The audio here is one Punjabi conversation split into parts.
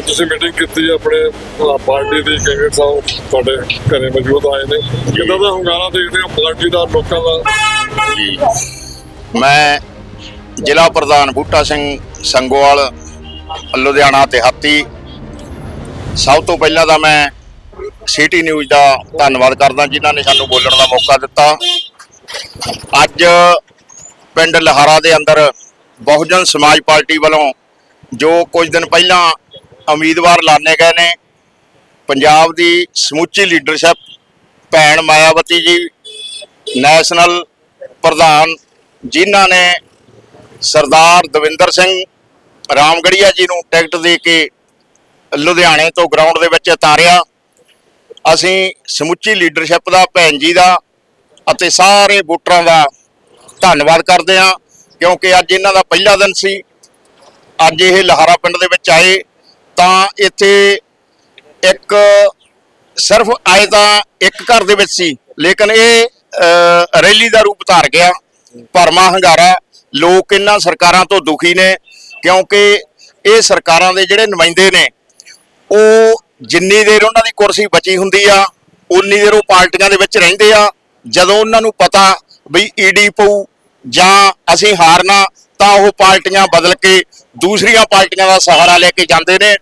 ਅੱਜ ਤੁਸੀਂ ਮੀਟਿੰਗ ਕੀਤੀ ਆਪਣੇ ਪਾਰਟੀ ਦੀ ਕੈਂਡੀਡੇਟ ਸਾਹਿਬ ਤੁਹਾਡੇ ਘਰੇ ਮੌਜੂਦ ਆਏ ਨੇ? ਕਿੱਦਾਂ ਦਾ ਹੁੰਗਾਰਾ ਦੇਖਦੇ ਹੋ ਪਾਰਟੀ ਦਾ, ਲੋਕਾਂ ਦਾ? ਜੀ। ਮੈਂ ਜ਼ਿਲ੍ਹਾ ਪ੍ਰਧਾਨ ਬੂਟਾ ਸਿੰਘ ਸੰਗੋਵਾਲ, ਲੁਧਿਆਣਾ ਤੇ ਹਾਤੀ। ਸਭ ਤੋਂ ਪਹਿਲਾਂ ਤਾਂ ਮੈਂ ਸਿਟੀ ਨਿਊਜ਼ ਦਾ ਧੰਨਵਾਦ ਕਰਦਾ ਜਿਨ੍ਹਾਂ ਨੇ ਸਾਨੂੰ ਬੋਲਣ ਦਾ ਮੌਕਾ ਦਿੱਤਾ। ਅੱਜ ਪਿੰਡ ਲਹਾਰਾ ਦੇ ਅੰਦਰ ਬਹੁਜਨ ਸਮਾਜ ਪਾਰਟੀ ਵੱਲੋਂ ਜੋ ਕੁਝ ਦਿਨ ਪਹਿਲਾਂ ਉਮੀਦਵਾਰ ਲਾਣੇ ਗਏ ਨੇ। ਪੰਜਾਬ ਦੀ ਸਮੁੱਚੀ ਲੀਡਰਸ਼ਿਪ ਭੈਣ ਮਾਇਆਵਤੀ ਜੀ, ਨੈਸ਼ਨਲ ਪ੍ਰਧਾਨ ਜਿਨ੍ਹਾਂ ਨੇ ਸਰਦਾਰ ਦਵਿੰਦਰ ਸਿੰਘ ਰਾਮਗੜੀਆ ਜੀ ਨੂੰ ਟਿਕਟ ਦੇ ਕੇ ਲੁਧਿਆਣੇ ਤੋਂ ਗਰਾਊਂਡ ਦੇ ਵਿੱਚ ਉਤਾਰਿਆ। ਅਸੀਂ ਸਮੁੱਚੀ ਲੀਡਰਸ਼ਿਪ ਦਾ, ਭੈਣ ਜੀ ਦਾ ਅਤੇ ਸਾਰੇ ਵੋਟਰਾਂ ਦਾ ਧੰਨਵਾਦ ਕਰਦੇ ਹਾਂ, ਕਿਉਂਕਿ ਅੱਜ ਇਹਨਾਂ ਦਾ ਪਹਿਲਾ ਦਿਨ ਸੀ। ਅੱਜ ਇਹ ਲਹਾਰਾ ਪਿੰਡ ਦੇ ਵਿੱਚ ਆਏ। ਤਾਂ ਇੱਥੇ ਇੱਕ ਸਿਰਫ ਆਏ ਤਾਂ ਇੱਕ ਘਰ ਦੇ ਵਿੱਚ ਸੀ, ਲੇਕਿਨ ਇਹ ਰੈਲੀ ਦਾ ਰੂਪ ਧਾਰ ਗਿਆ। ਭਰਮਾ ਹੰਗਾਰਾ, ਲੋਕ ਇਹਨਾਂ ਸਰਕਾਰਾਂ ਤੋਂ ਦੁਖੀ ਨੇ, ਕਿਉਂਕਿ ਇਹ ਸਰਕਾਰਾਂ ਦੇ ਜਿਹੜੇ ਨੁਮਾਇੰਦੇ ਨੇ, ਉਹ ਜਿੰਨੀ ਦੇਰ ਉਹਨਾਂ ਦੀ ਕੁਰਸੀ ਬਚੀ ਹੁੰਦੀ ਆ, ਉਨੀ ਦੇਰ ਉਹ ਪਾਰਟੀਆਂ ਦੇ ਵਿੱਚ ਰਹਿੰਦੇ ਆ। ਜਦੋਂ ਉਹਨਾਂ ਨੂੰ ਪਤਾ ਵੀ ਈਡੀ ਪਊ ਜਾਂ ਅਸੀਂ ਹਾਰਨਾ, ਤਾਂ ਉਹ ਪਾਰਟੀਆਂ ਬਦਲ ਕੇ ਦੂਸਰੀਆਂ ਪਾਰਟੀਆਂ ਦਾ ਸਹਾਰਾ ਲੈ ਕੇ ਜਾਂਦੇ ਨੇ।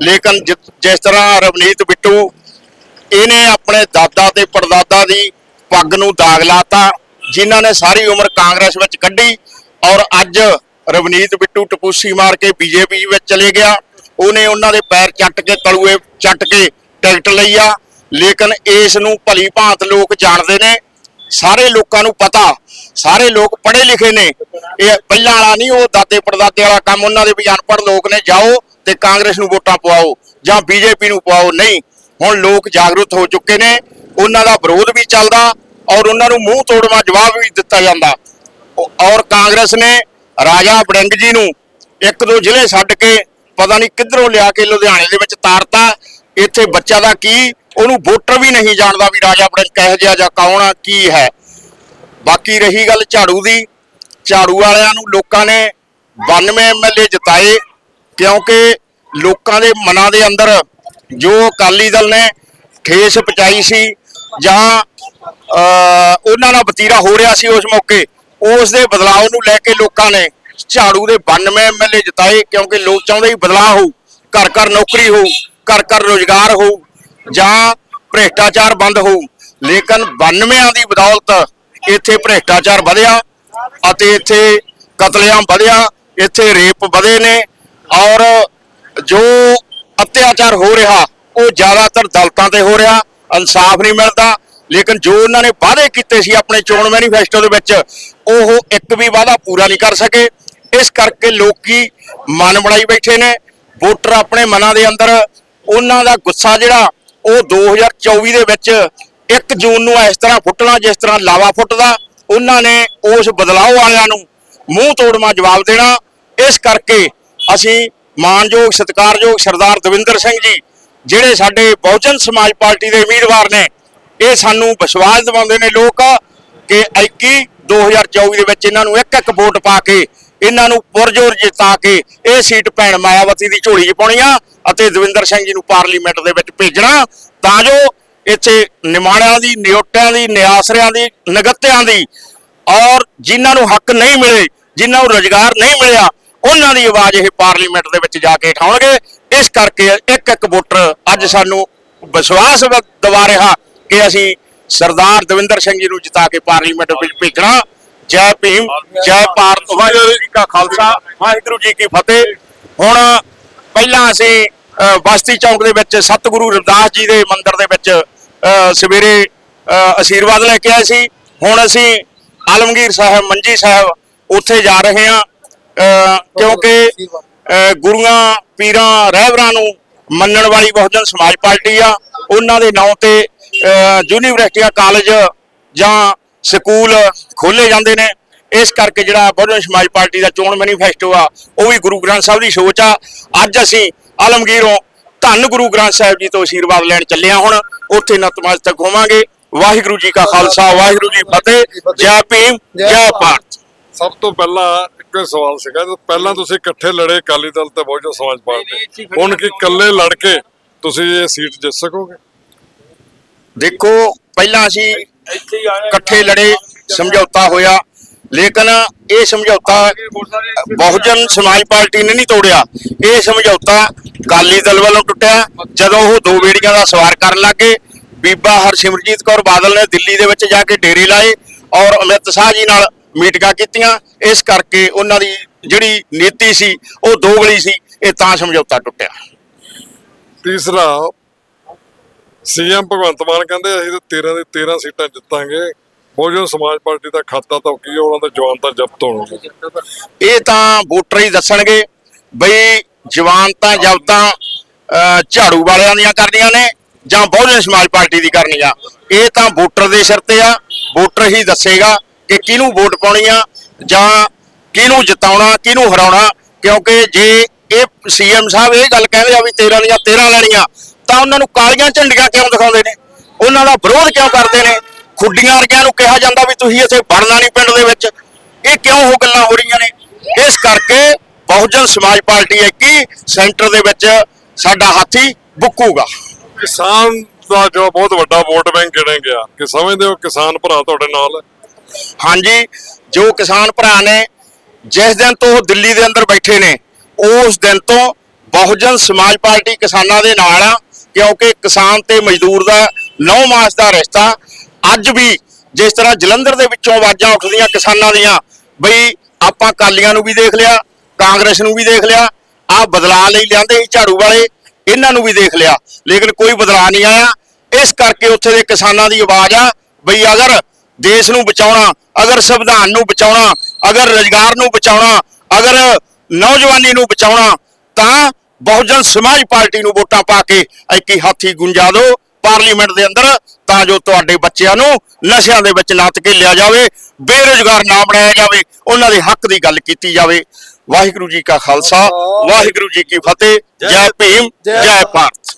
ਲੇਕਿਨ ਜਿ- ਜਿਸ ਤਰ੍ਹਾਂ ਰਵਨੀਤ ਬਿੱਟੂ, ਇਹਨੇ ਆਪਣੇ ਦਾਦਾ ਤੇ ਪੜਦਾਦਾ ਦੀ ਪੱਗ ਨੂੰ ਦਾਗ ਲਾਤਾ, ਜਿਨ੍ਹਾਂ ਨੇ ਸਾਰੀ ਉਮਰ ਕਾਂਗਰਸ ਵਿੱਚ ਕੱਢੀ ਔਰ ਅੱਜ ਰਵਨੀਤ ਬਿੱਟੂ ਟਪੂਸੀ ਮਾਰ ਕੇ ਬੀਜੇਪੀ ਵਿੱਚ ਚਲੇ ਗਿਆ। ਉਹਨੇ ਉਹਨਾਂ ਦੇ ਪੈਰ ਚੱਟ ਕੇ, ਤਲੂਏ ਚੱਟ ਕੇ ਟਿਕਟ ਲਈ ਆ। ਲੇਕਿਨ ਇਸ ਨੂੰ ਭਲੀ ਭਾਂਤ ਲੋਕ ਜਾਣਦੇ ਨੇ। ਸਾਰੇ ਲੋਕਾਂ ਨੂੰ ਪਤਾ, ਸਾਰੇ ਲੋਕ ਪੜ੍ਹੇ ਲਿਖੇ ਨੇ। ਇਹ ਪਹਿਲਾਂ ਵਾਲਾ ਨਹੀਂ, ਉਹ ਦਾਦੇ ਪੜਦਾਦੇ ਵਾਲਾ ਕੰਮ, ਉਹਨਾਂ ਦੇ ਵੀ ਅਨਪੜ੍ਹ ਲੋਕ ਨੇ। ਜਾਓ ਤੇ ਕਾਂਗਰਸ ਨੂੰ ਵੋਟਾਂ ਪਵਾਓ ਜਾਂ ਬੀਜੇਪੀ ਨੂੰ ਪਵਾਓ, ਨਹੀਂ। ਹੁਣ ਲੋਕ ਜਾਗਰੂਕ ਹੋ ਚੁੱਕੇ ਨੇ, ਉਹਨਾਂ ਦਾ ਵਿਰੋਧ ਵੀ ਚੱਲਦਾ ਔਰ ਉਹਨਾਂ ਨੂੰ ਮੂੰਹ ਤੋੜਵਾ ਜਵਾਬ ਵੀ ਦਿੱਤਾ ਜਾਂਦਾ। ਔਰ ਕਾਂਗਰਸ ਨੇ ਰਾਜਾ ਬੜਿੰਗ ਜੀ ਨੂੰ ਇੱਕ ਦੋ ਜ਼ਿਲ੍ਹੇ ਛੱਡ ਕੇ ਪਤਾ ਨਹੀਂ ਕਿੱਧਰੋਂ ਲਿਆ ਕੇ ਲੁਧਿਆਣੇ ਦੇ ਵਿੱਚ ਤਾਰਤਾ। ਇੱਥੇ ਬੱਚਾ ਦਾ ਕੀ? ਉਹਨੂੰ ਵੋਟਰ ਵੀ ਨਹੀਂ ਜਾਣਦਾ ਵੀ ਰਾਜਾ ਬੜਿੰਗ ਕਿਹੋ ਜਿਹਾ ਜਾਂ ਕੌਣ ਆ, ਕੀ ਹੈ। ਬਾਕੀ ਰਹੀ ਗੱਲ ਝਾੜੂ ਦੀ। ਝਾੜੂ ਵਾਲਿਆਂ ਨੂੰ ਲੋਕਾਂ ਨੇ 92 ਐਮਐਲਏ ਜਿਤਾਏ। ਕਿਉਂਕਿ ਲੋਕਾਂ ਦੇ ਮਨਾਂ ਦੇ ਅੰਦਰ ਜੋ ਅਕਾਲੀ ਦਲ ਨੇ ਠੇਸ ਪਚਾਈ ਸੀ ਜਾਂ ਉਹਨਾਂ ਨਾਲ ਵਤੀਰਾ ਹੋ ਰਿਹਾ ਸੀ ਉਸ ਮੌਕੇ, ਉਸ ਦੇ ਬਦਲਾਅ ਨੂੰ ਲੈ ਕੇ ਲੋਕਾਂ ਨੇ ਝਾੜੂ ਦੇ 92 ਐਮਐਲਏ ਜਿਤਾਏ ਕਿਉਂਕਿ ਲੋਕ ਚਾਹੁੰਦੇ ਸੀ ਬਦਲਾਅ ਹੋ ਘਰ ਘਰ ਨੌਕਰੀ ਹੋ ਘਰ ਘਰ ਰੋਜ਼ਗਾਰ ਹੋ ਜਾਂ ਭ੍ਰਿਸ਼ਟਾਚਾਰ ਬੰਦ ਹੋ ਲੇਕਿਨ 92ਾਂ ਦੀ ਬਦੌਲਤ ਇੱਥੇ ਭ੍ਰਿਸ਼ਟਾਚਾਰ ਵਧਿਆ ਅਤੇ ਇੱਥੇ ਕਤਲੇਆਮ ਵਧਿਆ, ਇੱਥੇ ਰੇਪ ਵਧੇ ਨੇ ਔਰ ਜੋ ਅਤਿਆਚਾਰ ਹੋ ਰਿਹਾ, ਉਹ ਜ਼ਿਆਦਾਤਰ ਦਲਤਾਂ ਤੇ ਹੋ ਰਿਹਾ, ਇਨਸਾਫ ਨਹੀਂ ਮਿਲਦਾ। ਲੇਕਿਨ ਜੋ ਉਹਨਾਂ ਨੇ ਵਾਅਦੇ ਕੀਤੇ ਸੀ ਆਪਣੇ ਚੋਣ ਮੈਨੀਫੈਸਟੋ ਦੇ ਵਿੱਚ, ਉਹ ਇੱਕ ਵੀ ਵਾਅਦਾ ਪੂਰਾ ਨਹੀਂ ਕਰ ਸਕੇ। ਇਸ ਕਰਕੇ ਲੋਕੀ ਮਨ ਬਣਾਈ ਬੈਠੇ ਨੇ। ਵੋਟਰ ਆਪਣੇ ਮਨਾਂ ਦੇ ਅੰਦਰ, ਉਹਨਾਂ ਦਾ ਗੁੱਸਾ ਜਿਹੜਾ, ਉਹ 2024 ਦੇ ਵਿੱਚ 1 ਜੂਨ ਨੂੰ ਇਸ ਤਰ੍ਹਾਂ ਫੁੱਟਣਾ, ਜਿਸ ਤਰ੍ਹਾਂ ਲਾਵਾ ਫੁੱਟਦਾ, ਉਹਨਾਂ ਨੇ ਉਸ ਬਦਲਾਅ ਵਾਲਿਆਂ ਨੂੰ ਮੂੰਹ ਤੋੜਮਾ ਜਵਾਬ ਦੇਣਾ। ਇਸ ਕਰਕੇ ਅਸੀਂ ਮਾਨਯੋਗ, ਸਤਿਕਾਰਯੋਗ ਸਰਦਾਰ ਦਵਿੰਦਰ ਸਿੰਘ ਜੀ, ਜਿਹੜੇ ਸਾਡੇ ਬਹੁਜਨ ਸਮਾਜ ਪਾਰਟੀ ਦੇ ਉਮੀਦਵਾਰ ਨੇ, ਇਹ ਸਾਨੂੰ ਵਿਸ਼ਵਾਸ ਦਿਵਾਉਂਦੇ ਨੇ ਲੋਕ ਕਿ 21 2024 ਦੇ ਵਿੱਚ ਇਹਨਾਂ ਨੂੰ ਇੱਕ ਇੱਕ ਵੋਟ ਪਾ ਕੇ, ਇਹਨਾਂ ਨੂੰ ਪੁਰਜੋਰ ਜਿਤਾ ਕੇ ਇਹ ਸੀਟ ਭੈਣ ਮਾਇਆਵਤੀ ਦੀ ਝੋਲੀ 'ਚ ਪਾਉਣੀ ਆ ਅਤੇ ਦਵਿੰਦਰ ਸਿੰਘ ਜੀ ਨੂੰ ਪਾਰਲੀਮੈਂਟ ਦੇ ਵਿੱਚ ਭੇਜਣਾ। ਤਾਂ ਜੋ ਇੱਥੇ ਨਿਮਾਣਿਆਂ ਦੀ ਨਿਯੋਟਿਆਂ ਦੀ, ਨਿਆਸਰਿਆਂ ਦੀ, ਨਗਤਿਆਂ ਦੀ ਔਰ ਜਿਨ੍ਹਾਂ ਨੂੰ ਹੱਕ ਨਹੀਂ ਮਿਲੇ, ਜਿਨ੍ਹਾਂ ਨੂੰ ਰੋਜ਼ਗਾਰ ਨਹੀਂ ਮਿਲਿਆ ਉਹਨਾਂ ਦੀ ਆਵਾਜ਼ ਇਹ ਪਾਰਲੀਮੈਂਟ ਦੇ ਵਿੱਚ ਜਾ ਕੇ ਉਠਾਉਣਗੇ। ਇਸ ਕਰਕੇ ਇੱਕ ਇੱਕ ਵੋਟਰ ਅੱਜ ਸਾਨੂੰ ਵਿਸ਼ਵਾਸ ਵ- ਦਿਵਾ ਰਿਹਾ ਕਿ ਅਸੀਂ ਸਰਦਾਰ ਦਵਿੰਦਰ ਸਿੰਘ ਜੀ ਨੂੰ ਜਿਤਾ ਕੇ ਪਾਰਲੀਮੈਂਟ ਵਿੱਚ ਭੇਜਣਾ। ਜੈ ਭੀਮ ਜੈ ਭਾਰਤ ਵਾਹਿਗੁਰੂ ਜੀ ਕਾ ਖਾਲਸਾ ਵਾਹਿਗੁਰੂ ਜੀ ਕੀ ਫਤਿਹ। ਹੁਣ ਪਹਿਲਾਂ ਅਸੀਂ ਬਸਤੀ ਚੌਂਕ ਦੇ ਵਿੱਚ ਸਤਿਗੁਰੂ ਰਵਿਦਾਸ ਜੀ ਦੇ ਮੰਦਿਰ ਦੇ ਵਿੱਚ ਸਵੇਰੇ ਅ, ਅਸ਼ੀਰਵਾਦ ਲੈ ਕੇ ਆਏ ਸੀ। ਹੁਣ ਅਸੀਂ ਆਲਮਗੀਰ ਸਾਹਿਬ ਮੰਜੀ ਸਾਹਿਬ ਉੱਥੇ ਜਾ ਰਹੇ ਹਾਂ। ਕਿਉਂਕਿ ਗੁਰੂਆਂ, ਪੀਰਾਂ, ਰਹਿਬਰਾਂ ਨੂੰ ਮੰਨਣ ਵਾਲੀ ਬਹੁਜਨ ਸਮਾਜ ਪਾਰਟੀ ਆ। ਉਹਨਾਂ ਦੇ ਨਾਂ ਤੇ ਯੂਨੀਵਰਸਿਟੀਆਂ ਕਾਲਜ ਜਾਂ ਸਕੂਲ ਖੋਲੇ ਜਾਂਦੇ ਨੇ। ਇਸ ਕਰਕੇ ਜਿਹੜਾ ਬਹੁਜਨ ਸਮਾਜ ਪਾਰਟੀ ਦਾ ਚੋਣ ਮੈਨੀਫੈਸਟੋ ਆ, ਉਹ ਵੀ ਗੁਰੂ ਗ੍ਰੰਥ ਸਾਹਿਬ ਦੀ ਸੋਚ ਆ। ਅੱਜ ਅਸੀਂ ਆਲਮਗੀਰੋਂ ਧੰਨ ਗੁਰੂ ਗ੍ਰੰਥ ਸਾਹਿਬ ਜੀ ਤੋਂ ਆਸ਼ੀਰਵਾਦ ਲੈਣ ਚੱਲੇ ਹਾਂ ਹੁਣ। ਉੱਥੇ ਨਤਮਸਤਕ ਹੋਵਾਂਗੇ। ਵਾਹਿਗੁਰੂ ਜੀ ਕਾ ਖਾਲਸਾ, ਵਾਹਿਗੁਰੂ ਜੀ ਫਤਿਹ। ਜੈ ਭੀਮ, ਜੈ ਭਾਰਤ। ਸਭ ਤੋਂ ਪਹਿਲਾਂ ਇੱਕ ਸਵਾਲ ਸੀਗਾ। ਪਹਿਲਾਂ ਤੁਸੀਂ ਇਕੱਠੇ ਲੜੇ ਅਕਾਲੀ ਦਲ ਤੇ ਬਹੁਜਨ ਸਮਾਜ ਪਾਰਟੀ। ਹੁਣ ਕੀ ਇਕੱਲੇ ਲੜ ਕੇ ਤੁਸੀਂ ਇਹ ਸੀਟ ਜਿੱਤ ਸਕੋਗੇ? ਦੇਖੋ ਪਹਿਲਾਂ ਅਸੀਂ ਇਕੱਠੇ ਲੜੇ ਸਮਝੌਤਾ ਹੋਇਆ। ਲੇਕਿਨ ਇਹ ਸਮਝੌਤਾ ਬਹੁਜਨ ਸਮਾਜ ਪਾਰਟੀ ਨੇ ਨਹੀਂ ਤੋੜਿਆ। ਇਹ ਸਮਝੌਤਾ ਅਕਾਲੀ ਦਲ ਵੱਲੋਂ ਟੁੱਟਿਆ। ਜਦੋਂ ਉਹ ਦੋ ਬੇੜੀਆਂ ਦਾ ਸਵਾਰ ਕਰਨ ਲੱਗੇ ਬੀਬਾ ਹਰਸਿਮਰਜੀਤ ਕੌਰ ਬਾਦਲ ਨੇ ਦਿੱਲੀ ਦੇ ਵਿੱਚ ਜਾ ਕੇ ਡੇਰੇ ਲਾਏ ਔਰ ਅਮਿਤ ਸ਼ਾਹ ਜੀ ਨਾਲ ਮੀਟਿੰਗਾਂ ਕੀਤੀਆਂ। ਇਸ ਕਰਕੇ ਉਹਨਾਂ ਦੀ ਜਿਹੜੀ ਨੀਤੀ ਸੀ ਉਹ ਦੋਗਲੀ ਸੀ। ਇਹ ਤਾਂ ਸਮਝੌਤਾ ਟੁੱਟਿਆ। ਤੀਸਰਾ ਸੀਐਮ ਭਗਵੰਤ ਮਾਨ ਕਹਿੰਦੇ ਅਸੀਂ ਤਾਂ 13 ਦੇ 13 ਸੀਟਾਂ ਜਿੱਤਾਂਗੇ। ਬਹੁਜਨ ਸਮਾਜ ਪਾਰਟੀ ਦਾ ਖਾਤਾ ਤਾਂ ਕੀ ਉਹਨਾਂ ਦਾ ਜਵਾਨ ਤਾਂ ਜ਼ਬਤ ਹੋਣਗੇ। ਇਹ ਤਾਂ ਵੋਟਰ ਹੀ ਦੱਸਣਗੇ ਬਈ ਜਵਾਨ ਤਾਂ ਜਬਤਾਂ ਝਾੜੂ ਵਾਲਿਆਂ ਦੀਆਂ ਕਰਨੀਆਂ ਨੇ ਜਾਂ ਬਹੁਜਨ ਸਮਾਜ ਪਾਰਟੀ ਦੀ ਕਰਨੀਆਂ ਇਹ ਤਾਂ ਵੋਟਰ ਦੇ ਸਿਰ ਤੇ ਆ ਵੋਟਰ ਹੀ ਦੱਸੇਗਾ ਕਿ ਕਿਹਨੂੰ ਵੋਟ ਪਾਉਣੀ ਆ ਜਾਂ ਕਿਹਨੂੰ ਜਿਤਾਉਣਾ, ਕਿਹਨੂੰ ਹਰਾਉਣਾ? ਕਿਉਂਕਿ ਜੇ ਇਹ ਸੀਐਮ ਸਾਹਿਬ ਇਹ ਗੱਲ ਕਹਿੰਦੇ ਆ ਵੀ 13 ਦੀਆਂ 13 ਲੈਣੀਆਂ, ਤਾਂ ਉਹਨਾਂ ਨੂੰ ਕਾਲੀਆਂ ਝੰਡੀਆਂ ਕਿਉਂ ਦਿਖਾਉਂਦੇ ਨੇ? ਉਹਨਾਂ ਦਾ ਵਿਰੋਧ ਕਿਉਂ ਕਰਦੇ ਨੇ? ਖੁੱਡੀਆਂ ਵਰਗਿਆਂ ਨੂੰ ਕਿਹਾ ਜਾਂਦਾ ਵੀ ਤੁਸੀਂ ਇੱਥੇ ਵੜਨਾ ਨਹੀਂ ਪਿੰਡ ਦੇ ਵਿੱਚ। ਇਹ ਕਿਉਂ ਉਹ ਗੱਲਾਂ ਹੋ ਰਹੀਆਂ ਨੇ? ਇਸ ਕਰਕੇ ਬਹੁਜਨ ਸਮਾਜ ਪਾਰਟੀ ਹੈ ਕਿ ਸੈਂਟਰ ਦੇ ਵਿੱਚ ਸਾਡਾ ਹਾਥੀ ਬੁੱਕੂਗਾ। ਕਿਸਾਨ ਦਾ ਜੋ ਬਹੁਤ ਵੱਡਾ ਵੋਟ ਬੈਂਕ ਗਿਣਿਆ ਗਿਆ? ਕਿ ਸਮਝਦੇ ਹੋ ਕਿਸਾਨ ਭਰਾ ਤੁਹਾਡੇ ਨਾਲ? ਹਾਂਜੀ, ਜੋ ਕਿਸਾਨ ਭਰਾ ਨੇ, ਜਿਸ ਦਿਨ ਤੋਂ ਉਹ ਦਿੱਲੀ ਦੇ ਅੰਦਰ ਬੈਠੇ ਨੇ, ਉਸ ਦਿਨ ਤੋਂ ਬਹੁਜਨ ਸਮਾਜ ਪਾਰਟੀ ਕਿਸਾਨਾਂ ਦੇ ਨਾਲ ਆ, ਕਿਉਂਕਿ ਕਿਸਾਨ ਤੇ ਮਜ਼ਦੂਰ ਦਾ 9 ਮਾਸ ਦਾ ਰਿਸ਼ਤਾ, ਅੱਜ ਵੀ ਜਿਸ ਤਰ੍ਹਾਂ ਜਲੰਧਰ ਦੇ ਵਿੱਚੋਂ ਆਵਾਜ਼ਾਂ ਉੱਠਦੀਆਂ ਕਿਸਾਨਾਂ ਦੀਆਂ, ਬਈ ਆਪਾਂ ਕਾਲੀਆਂ ਨੂੰ ਵੀ ਦੇਖ ਲਿਆ, ਕਾਂਗਰਸ ਨੂੰ ਵੀ ਦੇਖ ਲਿਆ ਆ ਬਦਲਾਅ ਲਈ ਲਿਆਂਦੇ ਸੀ ਝਾੜੂ ਵਾਲੇ, ਇਹਨਾਂ ਨੂੰ ਵੀ ਦੇਖ ਲਿਆ, ਲੇਕਿਨ ਕੋਈ ਬਦਲਾਅ ਨਹੀਂ ਆਇਆ। ਇਸ ਕਰਕੇ ਉੱਥੇ ਦੇ ਕਿਸਾਨਾਂ ਦੀ ਆਵਾਜ਼ ਆ, ਬਈ ਅਗਰ ਦੇਸ਼ ਨੂੰ ਬਚਾਉਣਾ, ਅਗਰ ਸੰਵਿਧਾਨ ਨੂੰ ਬਚਾਉਣਾ, ਅਗਰ ਰੁਜ਼ਗਾਰ ਨੂੰ ਬਚਾਉਣਾ, ਅਗਰ ਨੌਜਵਾਨੀ ਨੂੰ ਬਚਾਉਣਾ, ਤਾਂ ਬਹੁਜਨ ਸਮਾਜ ਪਾਰਟੀ ਨੂੰ ਵੋਟਾਂ ਪਾ ਕੇ ਇੱਕੀ ਹਾਥੀ ਗੁੰਜਾ ਦਿਓ ਪਾਰਲੀਮੈਂਟ ਦੇ ਅੰਦਰ, ਤਾਂ ਜੋ ਤੁਹਾਡੇ ਬੱਚਿਆਂ ਨੂੰ ਨਸ਼ਿਆਂ ਦੇ ਵਿੱਚ ਨੱਤ ਕੇ ਲਿਆ ਜਾਵੇ, ਬੇਰੁਜ਼ਗਾਰ ਨਾ ਬਣਾਇਆ ਜਾਵੇ, ਉਹਨਾਂ ਦੇ ਹੱਕ ਦੀ ਗੱਲ ਕੀਤੀ ਜਾਵੇ। ਵਾਹਿਗੁਰੂ ਜੀ ਕਾ ਖਾਲਸਾ, ਵਾਹਿਗੁਰੂ ਜੀ ਕੀ ਫਤਿਹ, ਜੈ ਭੀਮ, ਜੈ ਭਾਰਤ।